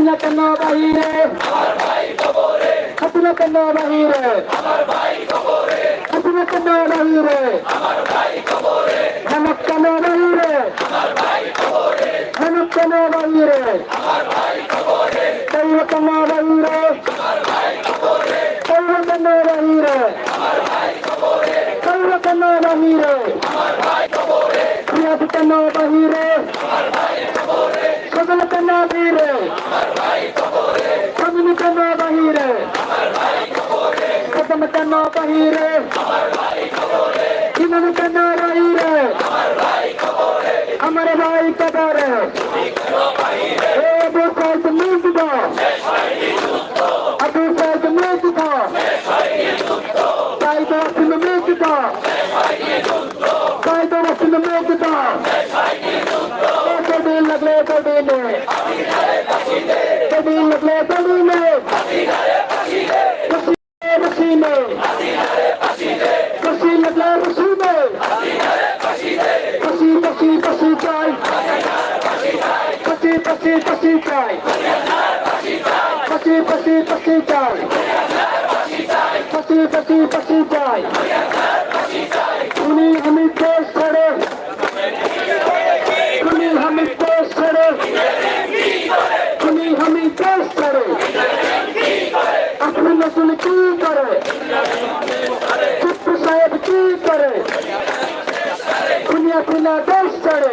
হাসিনা কেন বাহিরে। হাসিনা কেন বাহিরে। হাসিনা কেন বাহিরে। খানক কেন বাহিরে। খানক কেন বাহিরে। কৌর কেন বাহিরে। কৌর কেন বাহিরে। কৌর কেন বাহিরে। পিয়াজ কেন বাহিরে। সজল কেন বাহিরে সজল কেন বাহিরে কদম কেন বাহিরে ইমান কেন বাহিরে আমার ভাই কবরে। এ সাইদ মুজদ আবু সাইদ মুজদ সাইদ আসিল মুজদ সাইদ আসিল মুজদ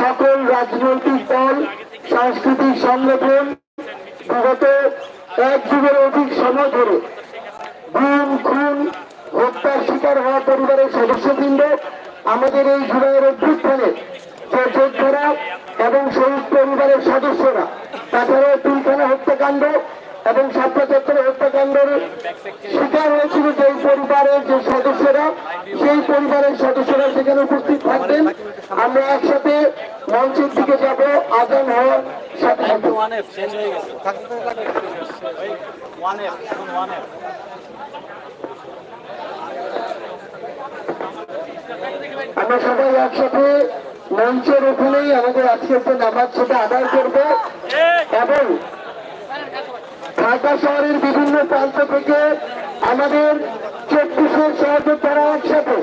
সকল রাজনৈতিক দল, সাংস্কৃতিক সংগঠন বিগত এক যুগের অধিক সময় ধরে গুম, খুন, হত্যার শিকার হওয়া পরিবারের সদস্যবৃন্দ আমাদের এই জুলাইয়ের অভ্যুত্থানে যোদ্ধারা এবং শহীদ পরিবারের সদস্যরা, তাছাড়াও পিলখানা হত্যাকাণ্ড এবং ছাত্রছাত্রী হত্যাকাণ্ডের শিকার হয়েছিল যে পরিবারের যে সদস্যরা, সেই পরিবারের সদস্যরা সেখানে উপস্থিত থাকবেন। আমরা একসাথে মঞ্চের দিকে যাব, আজান হওয়ার সাথে আমরা সবাই একসাথে মঞ্চের ওখানেই আমাদের আজকের যে নামাজ সেটা আদায় করব। এবং ঢাকা শহরের বিভিন্ন প্রান্ত থেকে আমাদের চব্বিশের সহযোগ তারা একসাথে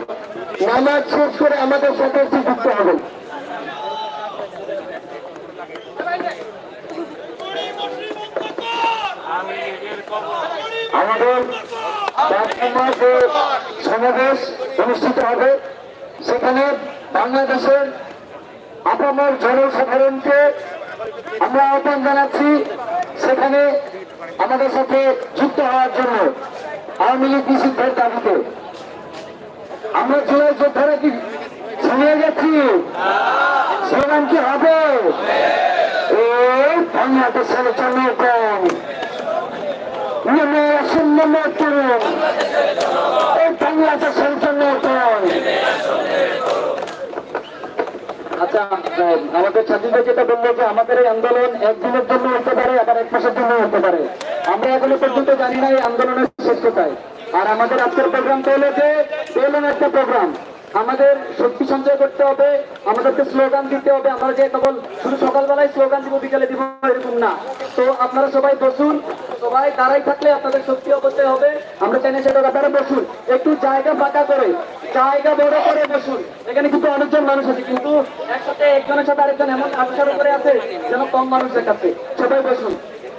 নামাজ শেষ করে আমাদের সাথে যুক্ত হবেন আমাদের সমাবেশ অনুষ্ঠিত হবে, সেখানে বাংলাদেশের আপামর জনসাধারণকে আমরা আহ্বান জানাচ্ছি। সেখানে আমাদের সাথে যুক্ত হওয়ার জন্য আওয়ামী লীগ নিষিদ্ধের দাবিতে। আমরা জুলাই যোদ্ধারা কি ছিনিয়ে গেছি? সেরকম কি হবে? বাংলাদেশের জনগণ। নেমে আসুন করুন এই বাংলাদেশের জনগণ আচ্ছা আহ, আমাদের ছাত্রীরা যেটা বলল যে আমাদের এই আন্দোলন একদিনের জন্য হতে পারে, আবার এক মাসের জন্য হতে পারে। আমরা এখনও পর্যন্ত জানি না এই আন্দোলনের শেষ কোথায়। আর আমাদের আজকের প্রোগ্রাম তো হলো যে একটা প্রোগ্রাম আমাদের শক্তি সঞ্চয় করতে হবে, আমাদেরকে স্লোগান দিতে হবে, আমরা যে কেবল শুধু সকালবেলায় স্লোগান দিব, বিকালে দিব, এরকম না। তো আপনারা সবাই বসুন, সবাই দাঁড়াই থাকলে আপনাদের শক্তি করতে হবে। আমরা চাই না সেটা আপনারা বসুন, একটু জায়গা ফাঁকা করে, জায়গা বড় করে বসুন। এখানে কিন্তু অনেকজন মানুষ আছে, কিন্তু একসাথে একজনের সাথে আরেকজন এমন আবিষ্কার করে আছে যেন কম মানুষ দেখাচ্ছে সবাই বসুন।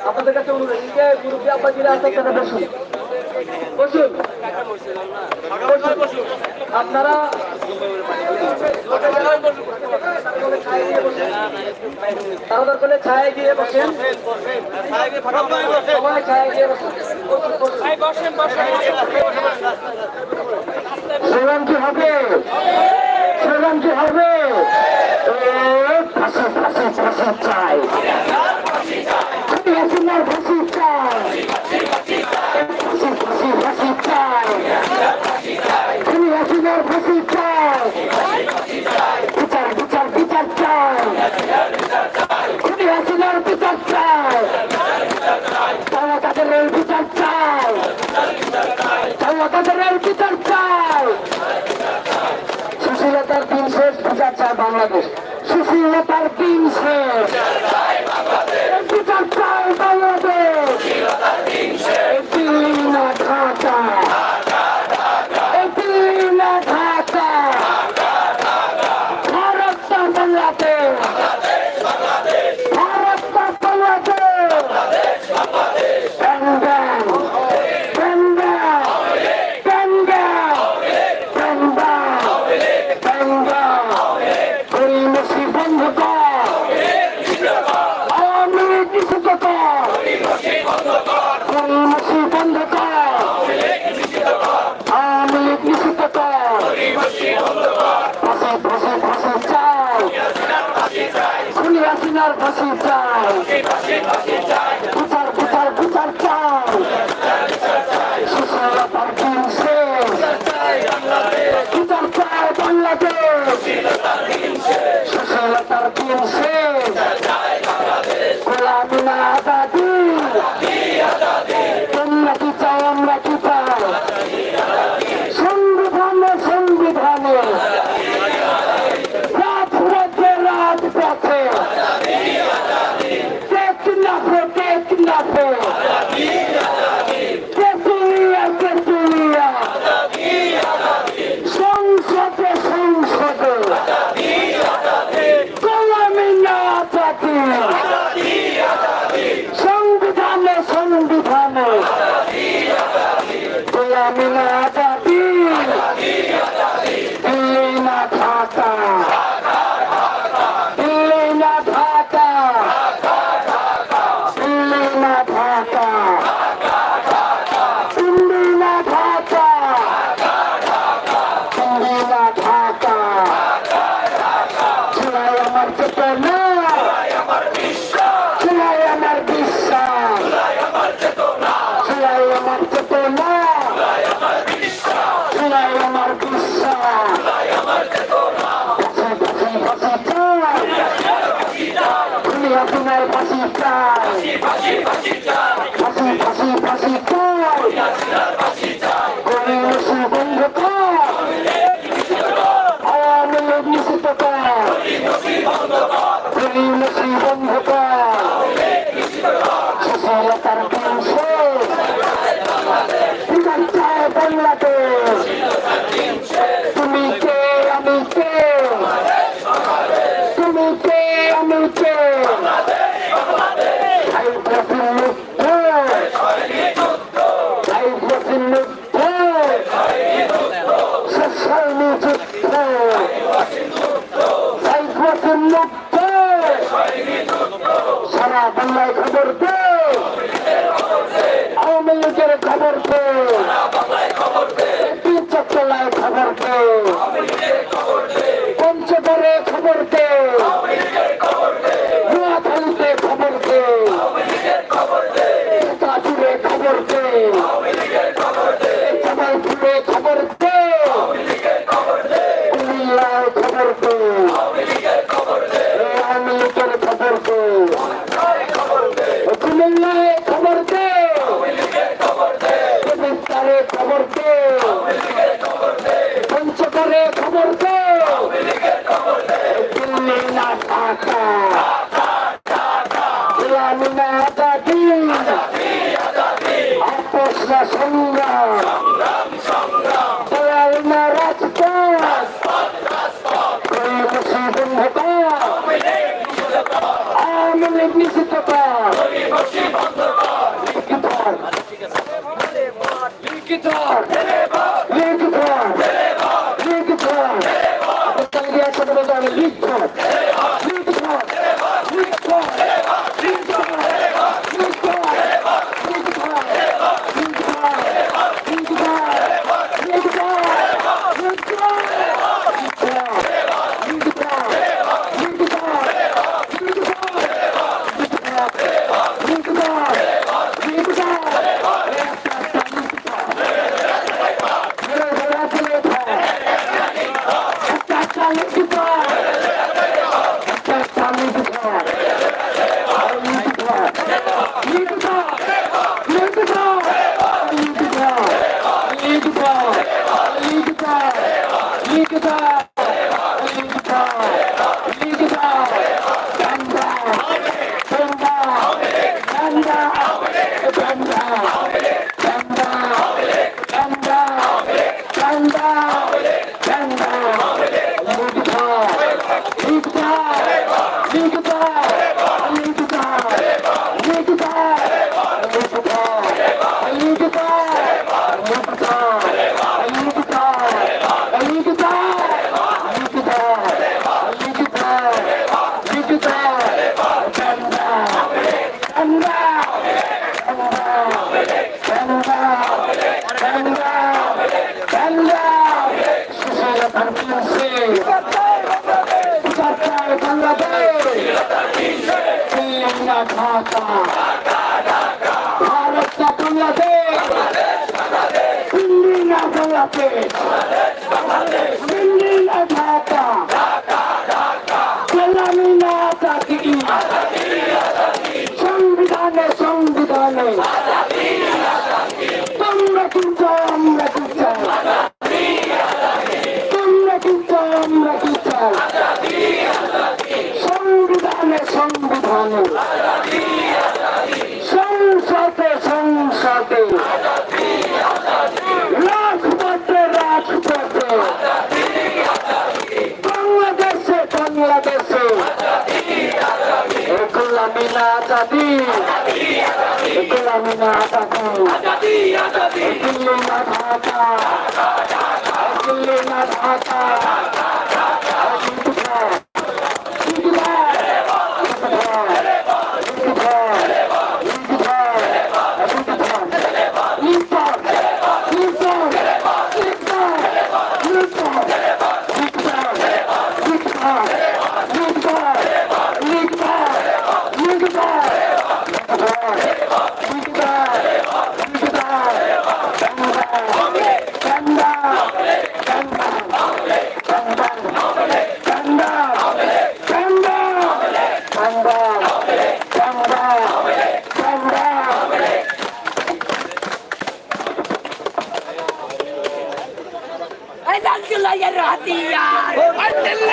আপনাদের কাছে অনুরোধ মুরব্বী আব্বা যিরা আছে, তারা বসুন। বসুন। আপনারা তাহলে বলে ছায় গিয়ে বসেন সেরাম কি হবে সেরাম কি হবে ফাঁসি ফাঁসি ফাঁসি চাই হাসিনার চাই ফাঁসি ফাঁসি চাই হাসিনার ফাঁসি চাই। বিচার বিচার বিচার চাই। খুনি হাসিনার বিচার চাই। তারা তাদের বিচার চাই। তারা তাদের বিচার চাই। সুশীলতার দিন শেষ, বিচার চায় বাংলাদেশ। সুশীলতার দিন শেষ। হাসিনার ফাঁসি চাই বিচার বিচার বিচার চাই সুশীলতার দিন শেষ। বিচার চাই বাংলাদেশ সুশীলতার দিন শেষ। হাসিনার ফাঁসি চাই ফাঁসি ফাঁসি চাই ফাঁসি ফাঁসি ফাঁসি চাই সারা বাংলায় খবর দে আওয়ামী লীগের খবর দে খবর দে। পঞ্চগড়ে খবর দে। দিল্লি না ঢাকা। guitar. Hip. বাংলা হবে বাংলা হবে ঢাকা ভারত না বাংলাদেশ দিল্লি না বাংলাদেশ দিল্লি না আজাদি। ইসলামী আজাদি। দিল্লি না ঢাকা দিল্লি না ঢাকা ಗೊತ್ತಿಲ್ಲ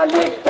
Socialista!